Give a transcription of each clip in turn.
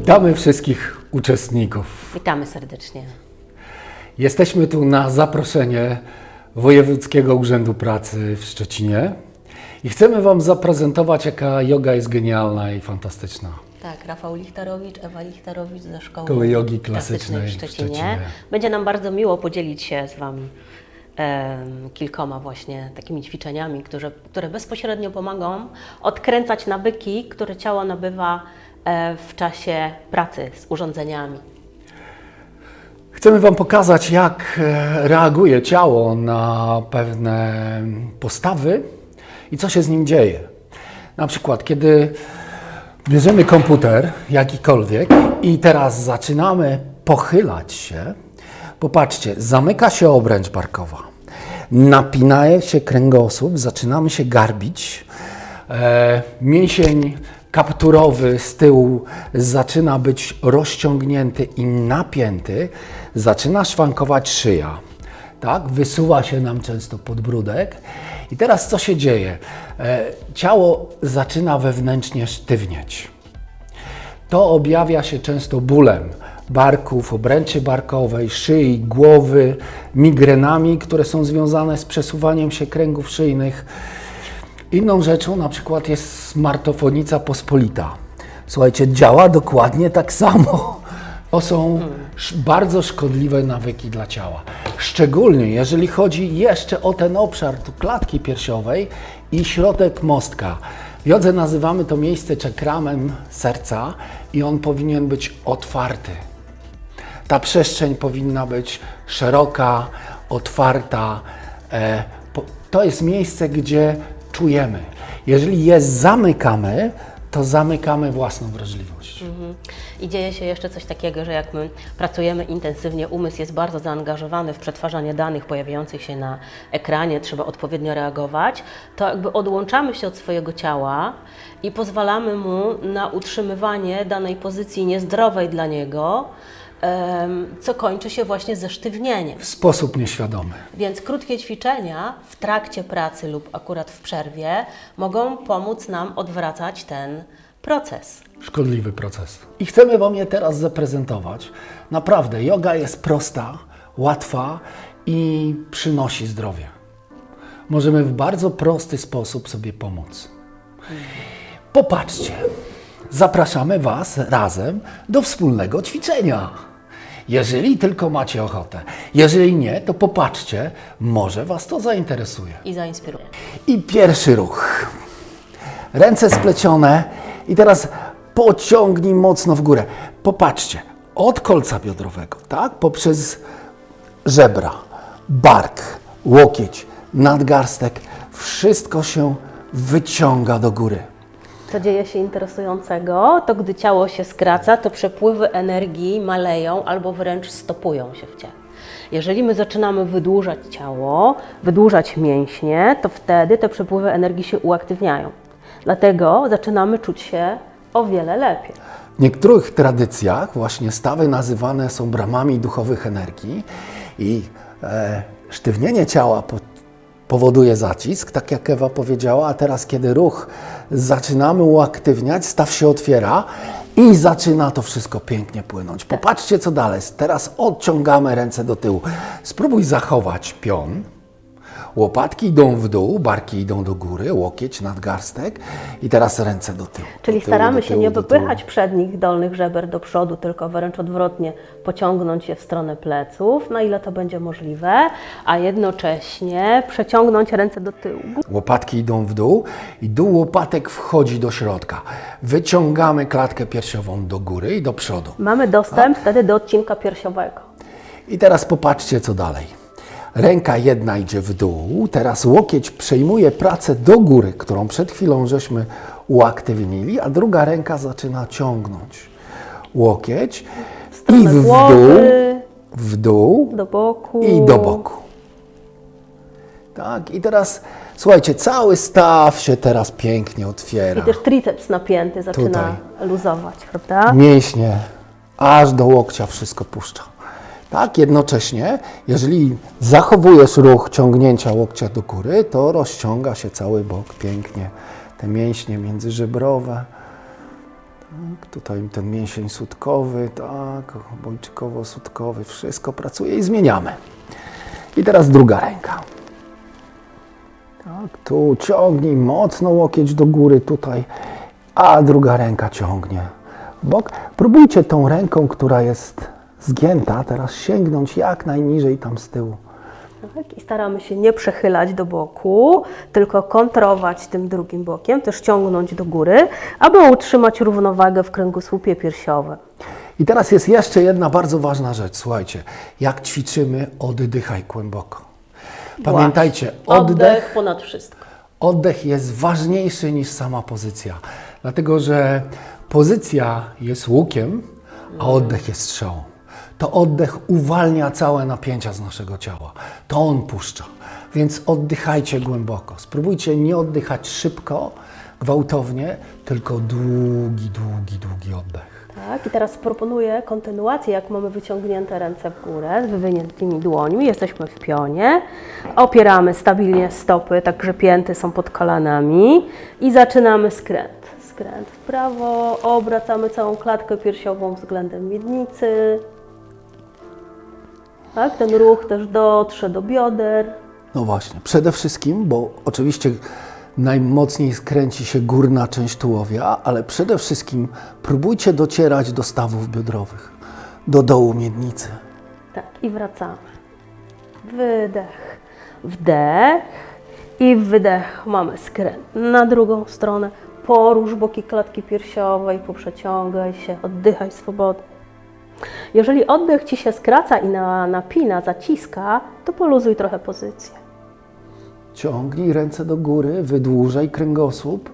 Witamy wszystkich uczestników. Witamy serdecznie. Jesteśmy tu na zaproszenie Wojewódzkiego Urzędu Pracy w Szczecinie i chcemy Wam zaprezentować, jaka yoga jest genialna i fantastyczna. Tak, Rafał Lichtarowicz, Ewa Lichtarowicz ze Szkoły Szkoły Jogi Klasycznej w w Szczecinie. Szczecinie. Będzie nam bardzo miło podzielić się z Wami kilkoma właśnie takimi ćwiczeniami, które, które bezpośrednio pomogą odkręcać nawyki, które ciało nabywa w czasie pracy z urządzeniami. Chcemy Wam pokazać, jak e, reaguje ciało na pewne postawy i co się z nim dzieje. Na przykład, kiedy bierzemy komputer, jakikolwiek, i teraz zaczynamy pochylać się, popatrzcie, zamyka się obręcz barkowa, napina się kręgosłup, zaczynamy się garbić, e, mięsień kapturowy z tyłu zaczyna być rozciągnięty i napięty, zaczyna szwankować szyja. Tak, wysuwa się nam często podbródek. I teraz co się dzieje? E, ciało zaczyna wewnętrznie sztywnieć. To objawia się często bólem barków, obręczy barkowej, szyi, głowy, migrenami, które są związane z przesuwaniem się kręgów szyjnych. Inną rzeczą na przykład jest smartofonica pospolita. Słuchajcie, działa dokładnie tak samo. To są bardzo szkodliwe nawyki dla ciała. Szczególnie jeżeli chodzi jeszcze o ten obszar tu klatki piersiowej i środek mostka. W jodze nazywamy to miejsce czakramem serca i on powinien być otwarty. Ta przestrzeń powinna być szeroka, otwarta. E, To jest miejsce, gdzie czujemy. Jeżeli je zamykamy, to zamykamy własną wrażliwość. I dzieje się jeszcze coś takiego, że jak my pracujemy intensywnie, umysł jest bardzo zaangażowany w przetwarzanie danych pojawiających się na ekranie, trzeba odpowiednio reagować, to jakby odłączamy się od swojego ciała i pozwalamy mu na utrzymywanie danej pozycji niezdrowej dla niego, co kończy się właśnie ze sztywnieniem. W sposób nieświadomy. Więc krótkie ćwiczenia w trakcie pracy lub akurat w przerwie mogą pomóc nam odwracać ten proces. Szkodliwy proces. I chcemy Wam je teraz zaprezentować. Naprawdę, yoga jest prosta, łatwa i przynosi zdrowie. Możemy w bardzo prosty sposób sobie pomóc. Popatrzcie, zapraszamy Was razem do wspólnego ćwiczenia. Jeżeli tylko macie ochotę. Jeżeli nie, to popatrzcie, może Was to zainteresuje. I zainspiruje. I pierwszy ruch. Ręce splecione i teraz pociągnij mocno w górę. Popatrzcie, od kolca biodrowego, tak, poprzez żebra, bark, łokieć, nadgarstek, wszystko się wyciąga do góry. Co dzieje się interesującego, to gdy ciało się skraca, to przepływy energii maleją albo wręcz stopują się w ciele. Jeżeli my zaczynamy wydłużać ciało, wydłużać mięśnie, to wtedy te przepływy energii się uaktywniają. Dlatego zaczynamy czuć się o wiele lepiej. W niektórych tradycjach właśnie stawy nazywane są bramami duchowych energii i e, sztywnienie ciała po, powoduje zacisk, tak jak Ewa powiedziała, a teraz kiedy ruch zaczynamy uaktywniać, staw się otwiera i zaczyna to wszystko pięknie płynąć. Popatrzcie co dalej. Teraz odciągamy ręce do tyłu. Spróbuj zachować pion. Łopatki idą w dół, barki idą do góry, łokieć, nadgarstek i teraz ręce do tyłu. Czyli do tyłu, staramy do się tyłu, nie tyłu. wypychać przednich dolnych żeber do przodu, tylko wręcz odwrotnie pociągnąć je w stronę pleców, na ile to będzie możliwe, a jednocześnie przeciągnąć ręce do tyłu. Łopatki idą w dół i dół łopatek wchodzi do środka. Wyciągamy klatkę piersiową do góry i do przodu. Mamy dostęp wtedy do odcinka piersiowego. I teraz popatrzcie co dalej. Ręka jedna idzie w dół, teraz łokieć przejmuje pracę do góry, którą przed chwilą żeśmy uaktywnili, a druga ręka zaczyna ciągnąć. Łokieć i w dół, w dół do boku. i do boku. Tak, i teraz słuchajcie, cały staw się teraz pięknie otwiera. I też triceps napięty zaczyna Tutaj. luzować, prawda? mięśnie, aż do łokcia wszystko puszcza. Tak, jednocześnie, jeżeli zachowujesz ruch ciągnięcia łokcia do góry, to rozciąga się cały bok pięknie. Te mięśnie międzyżebrowe. Tak, tutaj ten mięsień sutkowy, tak, obojczykowo-sutkowy, wszystko pracuje i zmieniamy. I teraz druga ręka. Tak, tu ciągnij mocno łokieć do góry tutaj, a druga ręka ciągnie bok. Próbujcie tą ręką, która jest zgięta, teraz sięgnąć jak najniżej tam z tyłu. Tak, I staramy się nie przechylać do boku, tylko kontrować tym drugim bokiem, też ciągnąć do góry, aby utrzymać równowagę w kręgosłupie piersiowym. I teraz jest jeszcze jedna bardzo ważna rzecz. Słuchajcie, jak ćwiczymy, oddychaj głęboko. Pamiętajcie, oddech, ponad wszystko. oddech jest ważniejszy niż sama pozycja. Dlatego, że pozycja jest łukiem, a oddech jest strzałą. To oddech uwalnia całe napięcia z naszego ciała. To on puszcza. Więc oddychajcie głęboko. Spróbujcie nie oddychać szybko, gwałtownie, tylko długi, długi, długi oddech. Tak, i teraz proponuję kontynuację, jak mamy wyciągnięte ręce w górę z wywiniętymi dłońmi. Jesteśmy w pionie. Opieramy stabilnie stopy, tak że pięty są pod kolanami i zaczynamy skręt. Skręt w prawo, obracamy całą klatkę piersiową względem miednicy. Tak, ten ruch też dotrze do bioder. No właśnie, przede wszystkim, bo oczywiście najmocniej skręci się górna część tułowia, ale przede wszystkim próbujcie docierać do stawów biodrowych, do dołu miednicy. Tak, i wracamy. Wydech, wdech i wydech. Mamy skręt na drugą stronę. Porusz boki klatki piersiowej, poprzeciągaj się, oddychaj swobodnie. Jeżeli oddech Ci się skraca i na, napina, zaciska, to poluzuj trochę pozycję. Ciągnij ręce do góry, wydłużaj kręgosłup.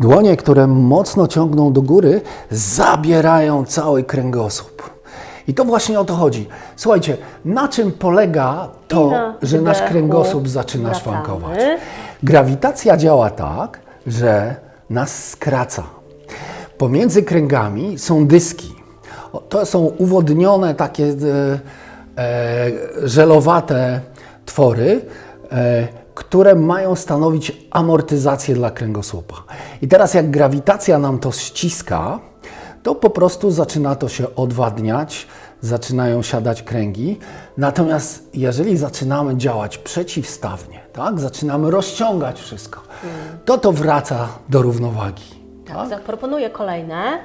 Dłonie, które mocno ciągną do góry, zabierają cały kręgosłup. I to właśnie o to chodzi. Słuchajcie, na czym polega to, na że nasz kręgosłup zaczyna wracamy. szwankować? Grawitacja działa tak, że nas skraca. Pomiędzy kręgami są dyski. To są uwodnione takie e, e, żelowate twory, e, które mają stanowić amortyzację dla kręgosłupa. I teraz jak grawitacja nam to ściska, to po prostu zaczyna to się odwadniać, zaczynają siadać kręgi. Natomiast jeżeli zaczynamy działać przeciwstawnie, tak, zaczynamy rozciągać wszystko, to to wraca do równowagi. Tak, zaproponuję kolejne.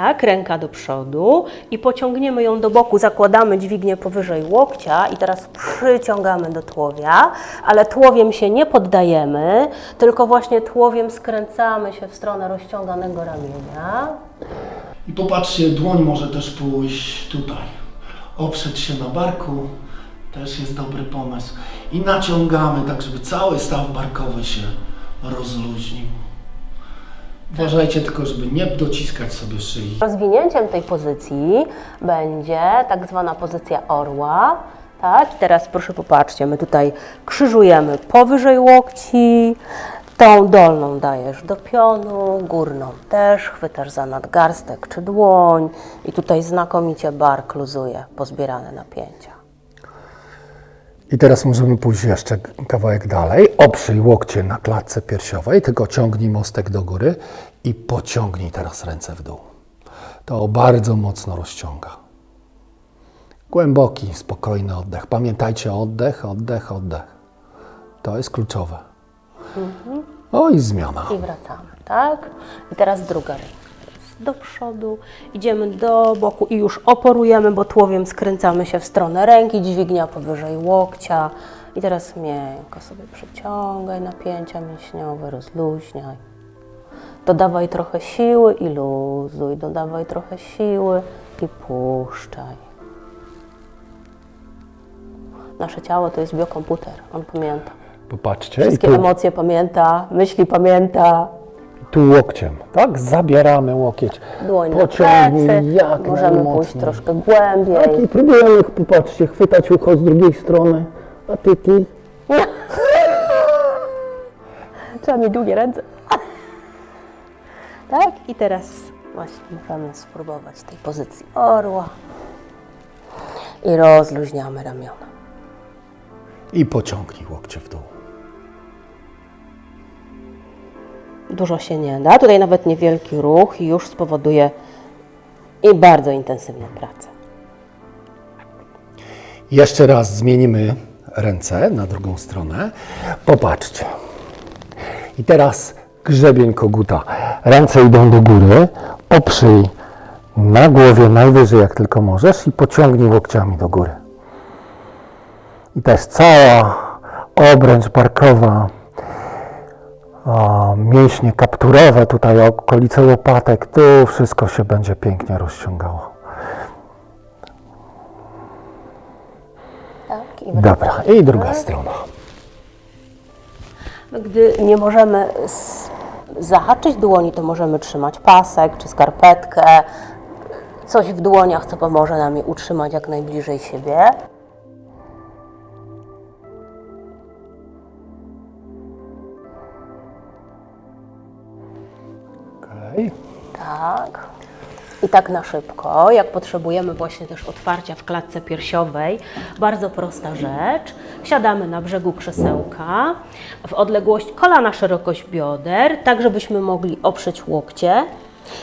Tak, ręka do przodu i pociągniemy ją do boku, zakładamy dźwignię powyżej łokcia i teraz przyciągamy do tułowia, ale tułowiem się nie poddajemy, tylko właśnie tułowiem skręcamy się w stronę rozciąganego ramienia. I popatrzcie, dłoń może też pójść tutaj. Oprzeć się na barku też jest dobry pomysł. I naciągamy tak, żeby cały staw barkowy się rozluźnił. Uważajcie tylko, żeby nie dociskać sobie szyi. Rozwinięciem tej pozycji będzie tak zwana pozycja orła. Tak, teraz proszę popatrzcie, my tutaj krzyżujemy powyżej łokci, tą dolną dajesz do pionu, górną też, chwytasz za nadgarstek czy dłoń i tutaj znakomicie bark luzuje pozbierane napięcia. I teraz możemy pójść jeszcze kawałek dalej. Oprzyj łokcie na klatce piersiowej, tylko ciągnij mostek do góry i pociągnij teraz ręce w dół. To bardzo mocno rozciąga. Głęboki, spokojny oddech. Pamiętajcie, oddech, oddech, oddech. To jest kluczowe. O i zmiana. I wracamy, tak? I teraz druga ręka. Do przodu, idziemy do boku i już oporujemy, bo tułowiem skręcamy się w stronę ręki, dźwignia powyżej łokcia. I teraz miękko sobie przyciągaj napięcia mięśniowe, rozluźniaj. Dodawaj trochę siły i luzuj, dodawaj trochę siły i puszczaj. Nasze ciało to jest biokomputer, on pamięta. Popatrzcie. Wszystkie emocje pamięta, myśli pamięta, tu łokciem, tak? Zabieramy łokieć. dłoń na Pociągnij plecy, jak możemy pójść najmocniej. troszkę głębiej. Tak, i próbujemy, popatrzcie, chwytać ucho z drugiej strony. A ty, ty. Trzeba mieć długie ręce. Tak, i teraz właśnie możemy spróbować tej pozycji orła. I rozluźniamy ramiona. I pociągnij łokcie w dół. Dużo się nie da. Tutaj nawet niewielki ruch już spowoduje i bardzo intensywną pracę. Jeszcze raz zmienimy ręce na drugą stronę. Popatrzcie. I teraz grzebień koguta. Ręce idą do góry, oprzyj na głowie najwyżej jak tylko możesz i pociągnij łokciami do góry. I też cała obręcz barkowa, o, mięśnie kapturowe, tutaj okolice łopatek, tu wszystko się będzie pięknie rozciągało. Tak, i Dobra, i druga strona. Gdy nie możemy zahaczyć dłoni, to możemy trzymać pasek czy skarpetkę, coś w dłoniach, co pomoże nam je utrzymać jak najbliżej siebie. Okej. Tak. I tak na szybko, jak potrzebujemy właśnie też otwarcia w klatce piersiowej, bardzo prosta rzecz. Siadamy na brzegu krzesełka w odległość kolana szerokość bioder, tak żebyśmy mogli oprzeć łokcie.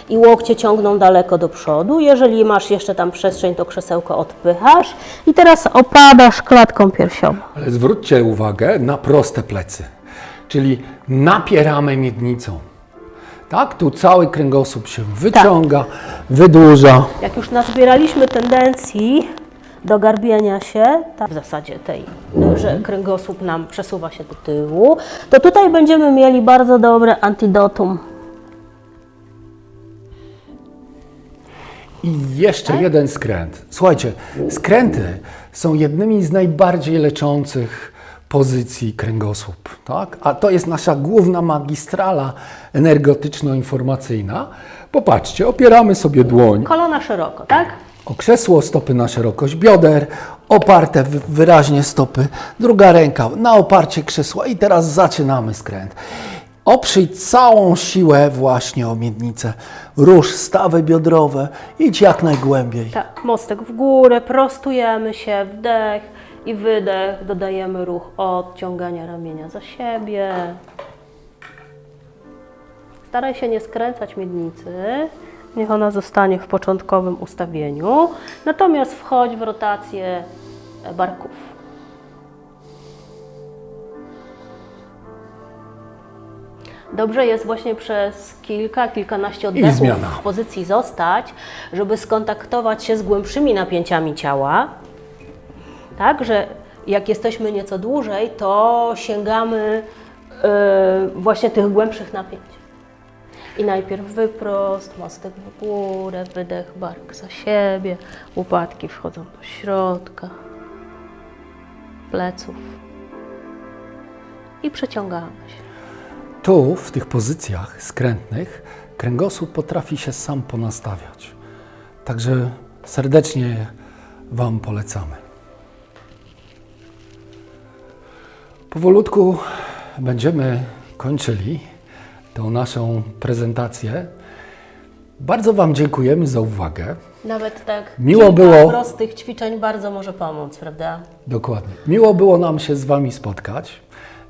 I łokcie ciągną daleko do przodu. Jeżeli masz jeszcze tam przestrzeń, to krzesełko odpychasz. I teraz opadasz klatką piersiową. Ale zwróćcie uwagę na proste plecy, czyli napieramy miednicą. Tak, tu cały kręgosłup się wyciąga, wydłuża. Jak już nazbieraliśmy tendencji do garbienia się, tak, w zasadzie tej, że kręgosłup nam przesuwa się do tyłu, to tutaj będziemy mieli bardzo dobre antidotum. I jeszcze jeden skręt. Słuchajcie, skręty są jednymi z najbardziej leczących pozycji kręgosłup, tak? A to jest nasza główna magistrala energetyczno-informacyjna. Popatrzcie, opieramy sobie dłoń Kolana szeroko, tak? o krzesło, stopy na szerokość bioder, oparte wy- wyraźnie stopy, druga ręka na oparcie krzesła i teraz zaczynamy skręt. Oprzyj całą siłę właśnie o miednicę, rusz stawy biodrowe, idź jak najgłębiej. Tak, mostek w górę, prostujemy się, wdech i wydech, dodajemy ruch odciągania ramienia za siebie. Staraj się nie skręcać miednicy, niech ona zostanie w początkowym ustawieniu, natomiast wchodź w rotację barków. Dobrze jest właśnie przez kilka, kilkanaście oddechów w pozycji zostać, żeby skontaktować się z głębszymi napięciami ciała. Tak, że jak jesteśmy nieco dłużej, to sięgamy yy, właśnie tych głębszych napięć. I najpierw wyprost, mostek w górę, wydech, bark za siebie, łopatki wchodzą do środka, pleców. I przeciągamy się. Tu, w tych pozycjach skrętnych, kręgosłup potrafi się sam ponastawiać. Także serdecznie Wam polecamy. Powolutku będziemy kończyli tą naszą prezentację. Bardzo Wam dziękujemy za uwagę. Nawet tak Miło kilka było. prostych ćwiczeń bardzo może pomóc, prawda? Dokładnie. Miło było nam się z Wami spotkać.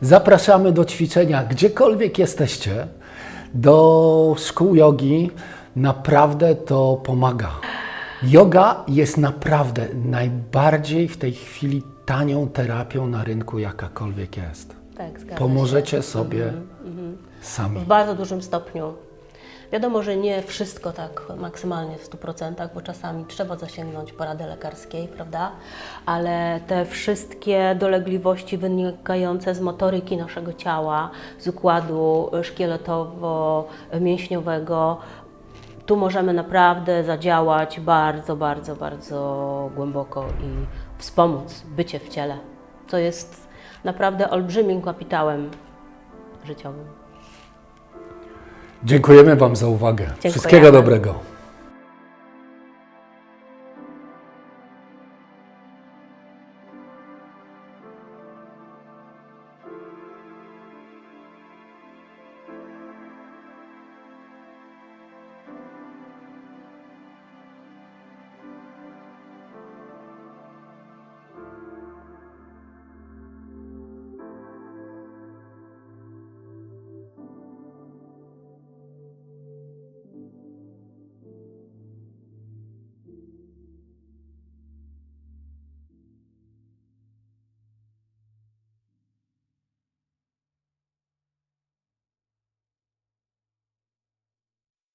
Zapraszamy do ćwiczenia gdziekolwiek jesteście, do szkół jogi. Naprawdę to pomaga. Yoga jest naprawdę najbardziej w tej chwili tanią terapią na rynku, jakakolwiek jest. Tak, zgadza się. Pomożecie sobie sami. W bardzo dużym stopniu. Wiadomo, że nie wszystko tak maksymalnie w 100%, bo czasami trzeba zasięgnąć porady lekarskiej, prawda? Ale te wszystkie dolegliwości wynikające z motoryki naszego ciała, z układu szkieletowo-mięśniowego, tu możemy naprawdę zadziałać bardzo, bardzo, bardzo głęboko i wspomóc bycie w ciele, co jest naprawdę olbrzymim kapitałem życiowym. Dziękujemy Wam za uwagę. Dziękujemy. Wszystkiego dobrego.